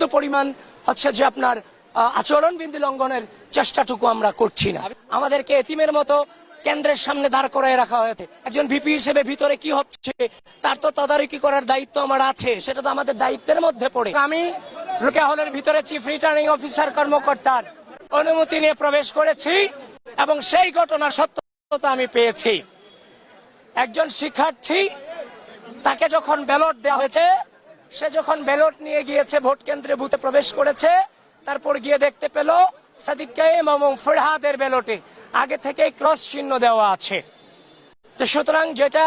বিন্দু পরিমাণ হচ্ছে যে আপনার আচরণ বিন্দু লঙ্ঘনের চেষ্টাটুকু আমরা করছি না। আমাদেরকে এতিমের মতো কেন্দ্রের সামনে দাঁড় করায় রাখা হয়েছে। একজন ভিপি হিসেবে ভিতরে কি হচ্ছে, তার তো তদারকি করার দায়িত্ব আমার আছে, সেটা তো আমাদের দায়িত্বের মধ্যে পড়ে। আমি রুকে হলের ভিতরে চিফ রিটার্নিং অফিসার কর্মকর্তার অনুমতি নিয়ে প্রবেশ করেছি এবং সেই ঘটনা সত্যতা আমি পেয়েছি। একজন শিক্ষার্থী, তাকে যখন ব্যালট দেওয়া হয়েছে সে যখন ব্যালট নিয়ে গিয়েছে, ভোট কেন্দ্রে বুথে প্রবেশ করেছে, তারপর গিয়ে দেখতে পেল সাদিক কাইম এবং ফরহাদের ব্যালটে আগে থেকে ক্রস চিহ্ন দেওয়া আছে। তো সুতরাং যেটা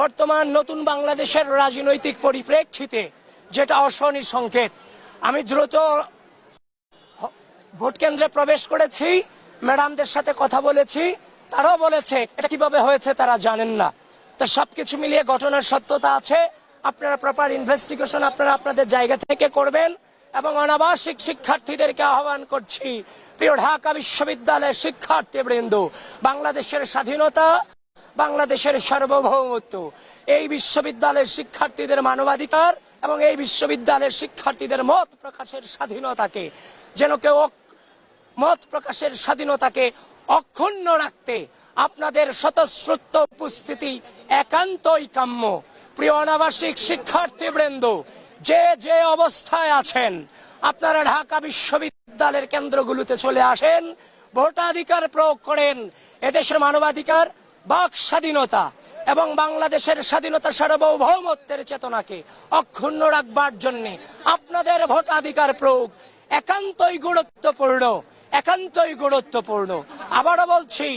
বর্তমান নতুন বাংলাদেশের রাজনৈতিক পরিপ্রেক্ষিতে যেটা অশনি সংকেত। আমি দ্রুত ভোট কেন্দ্রে প্রবেশ করেছি, ম্যাডামদের সাথে কথা বলেছি, তারাও বলেছে, এটা কীভাবে হয়েছে তারা জানেন না। তো সবকিছু মিলিয়ে ঘটনার সত্যতা আছে আপনারা প্রপার ইনভেস্টিগেশন আপনারা আপনাদের জায়গা থেকে করবেন এবং অনাবাসিক শিক্ষার্থীদেরকে আহ্বান করছি। প্রিয় ঢাকা বিশ্ববিদ্যালয়ের শিক্ষার্থীবৃন্দ, বাংলাদেশের স্বাধীনতা, বাংলাদেশের সার্বভৌমত্ব, এই বিশ্ববিদ্যালয়ের শিক্ষার্থীদের মানবাধিকার এবং এই বিশ্ববিদ্যালয়ের শিক্ষার্থীদের মত প্রকাশের স্বাধীনতাকে, যেন কেউ মত প্রকাশের স্বাধীনতাকে অক্ষুণ্ণ রাখতে আপনাদের স্বতঃস্রুত উপস্থিতি একান্তই কাম্য। প্রিয় অনাবাসিক শিক্ষার্থীবৃন্দ, যে যে অবস্থায় আছেন, আপনারা ঢাকা বিশ্ববিদ্যালয়ের কেন্দ্রগুলোতে চলে আসেন, ভোটাধিকার প্রয়োগ করেন, এদেশের মানবাধিকার, বাক স্বাধীনতা এবং বাংলাদেশের স্বাধীনতা সার্বভৌমত্বের চেতনাকে অক্ষুণ্ণ রাখবার জন্য আপনাদের ভোটাধিকার প্রয়োগ একান্তই গুরুত্বপূর্ণ একান্তই গুরুত্বপূর্ণ। আবারও বলছি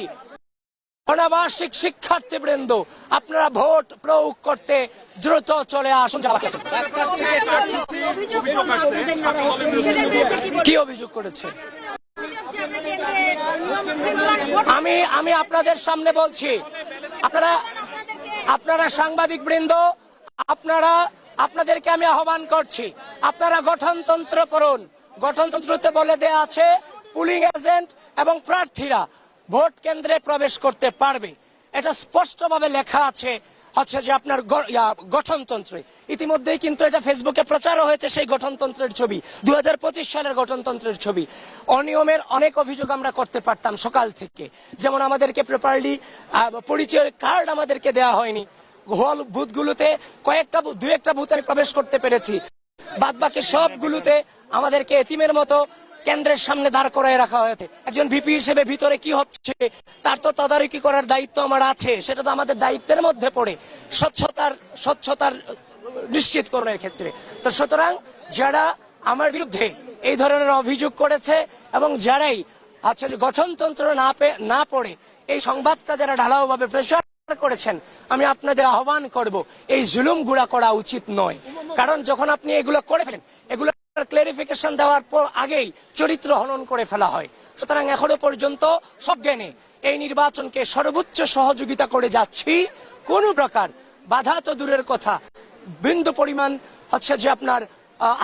অনাবাসিক শিক্ষার্থীবৃন্দ, আপনারা ভোট প্রয়োগ করতে দ্রুত চলে আসুন। কি অভিযোগ করেছে? আমি আমি আপনাদের সামনে বলছি, আপনারা আপনারা সাংবাদিক বৃন্দ, আপনারা, আপনাদেরকে আমি আহ্বান করছি, আপনারা গঠনতন্ত্র পড়ুন। গঠনতন্ত্রতে বলে দেয়া আছে, পুলিং এজেন্ট এবং প্রার্থীরা ভোট কেন্দ্রে প্রবেশ করতে পারবে। এটা স্পষ্টভাবে লেখা আছে, হচ্ছে যে আপনার গঠনতন্ত্রে। ইতিমধ্যেই কিন্তু এটা ফেসবুকে প্রচারও হয়েছে সেই গঠনতন্ত্রের ছবি দু হাজার পঁচিশ সালের গঠনতন্ত্রের ছবি। অনিয়মের অনেক অভিযোগ আমরা করতে পারতাম সকাল থেকে। যেমন আমাদেরকে প্রপারলি পরিচয় কার্ড আমাদেরকে দেওয়া হয়নি। হল বুথগুলোতে কয়েকটা দু একটা বুথে আমি প্রবেশ করতে পেরেছি। বাদ বাকি সবগুলোতে আমাদেরকে এতিমের মতো কেন্দ্রের সামনে দাঁড় করায় রাখা হয়েছে। একজন ভিপি হিসেবে ভিতরে কি হচ্ছে, তার তো তদারকি করার দায়িত্ব আমার আছে, সেটা তো আমাদের দায়িত্বের মধ্যে পড়ে। স্বচ্ছতার স্বচ্ছতার নিশ্চিত করণের ক্ষেত্রে। তো সুতরাং যারা আমার বিরুদ্ধে এই ধরনের অভিযোগ করেছে এবং যারাই আচ্ছা যে গঠনতন্ত্র না না পড়ে, এই সংবাদটা যারা ঢালাওভাবে প্রেশার করেছেন, আমি আপনাদের আহ্বান করব, এই জুলুম গুড়া করা উচিত নয়। কারণ যখন আপনি এগুলো করে ফেলেন, এগুলো ক্লারিফিকেশন দেওয়ার পর আগেই চরিত্র হনন করে ফেলা হয়। সুতরাং এখনও পর্যন্ত সব জ্ঞানে এই নির্বাচনকে সর্বোচ্চ সহযোগিতা করে যাচ্ছি কোন প্রকার বাধা তো দূরের কথা। বিন্দু পরিমাণ হচ্ছে যে আপনার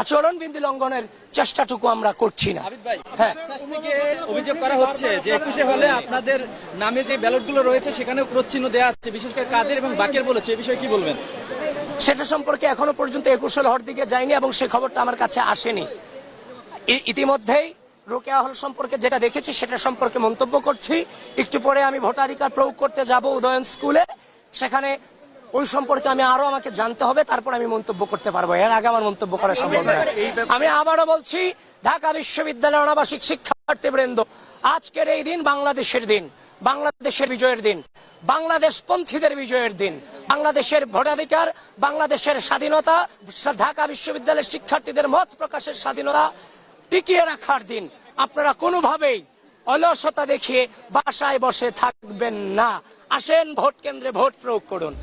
আচরণ বিন্দু লঙ্ঘনের চেষ্টাটুকু আমরা করছি না। হ্যাঁ। অভিযোগ করা হচ্ছে যে একুশে হলে আপনাদের নামে যে ব্যালটগুলো রয়েছে সেখানেও ক্রোধচিহ্ন দেওয়া আছে। বিশেষ করে কাদের এবং বাকের বলেছে এই বিষয়ে কি বলবেন? সেটা সম্পর্কে এখনও পর্যন্ত একুশল হর দিকে যায়নি এবং সে খবরটা আমার কাছে আসেনি। ইতিমধ্যেই রোকেয়া হল সম্পর্কে যেটা দেখেছি সেটা সম্পর্কে মন্তব্য করছি। একটু পরে আমি ভোটাধিকার প্রয়োগ করতে যাব উদয়ন স্কুলে। সেখানে ওই সম্পর্কে আমি আরও আমাকে জানতে হবে তারপর আমি মন্তব্য করতে পারব। এর আগে আমার মন্তব্য করা সম্ভব নয় আমি আবারও বলছি ঢাকা বিশ্ববিদ্যালয়ের অনাবাসিক শিক্ষার্থীবৃন্দ আজকের এই দিন বাংলাদেশের দিন, বাংলাদেশের বিজয়ের দিন, বাংলাদেশ পন্থীদের বিজয়ের দিন, বাংলাদেশের ভোটাধিকার, বাংলাদেশের স্বাধীনতা, ঢাকা বিশ্ববিদ্যালয়ের শিক্ষার্থীদের মত প্রকাশের স্বাধীনতা টিকিয়ে রাখার দিন। আপনারা কোনোভাবেই অলসতা দেখিয়ে বাসায় বসে থাকবেন না। আসেন ভোট কেন্দ্রে ভোট প্রয়োগ করুন।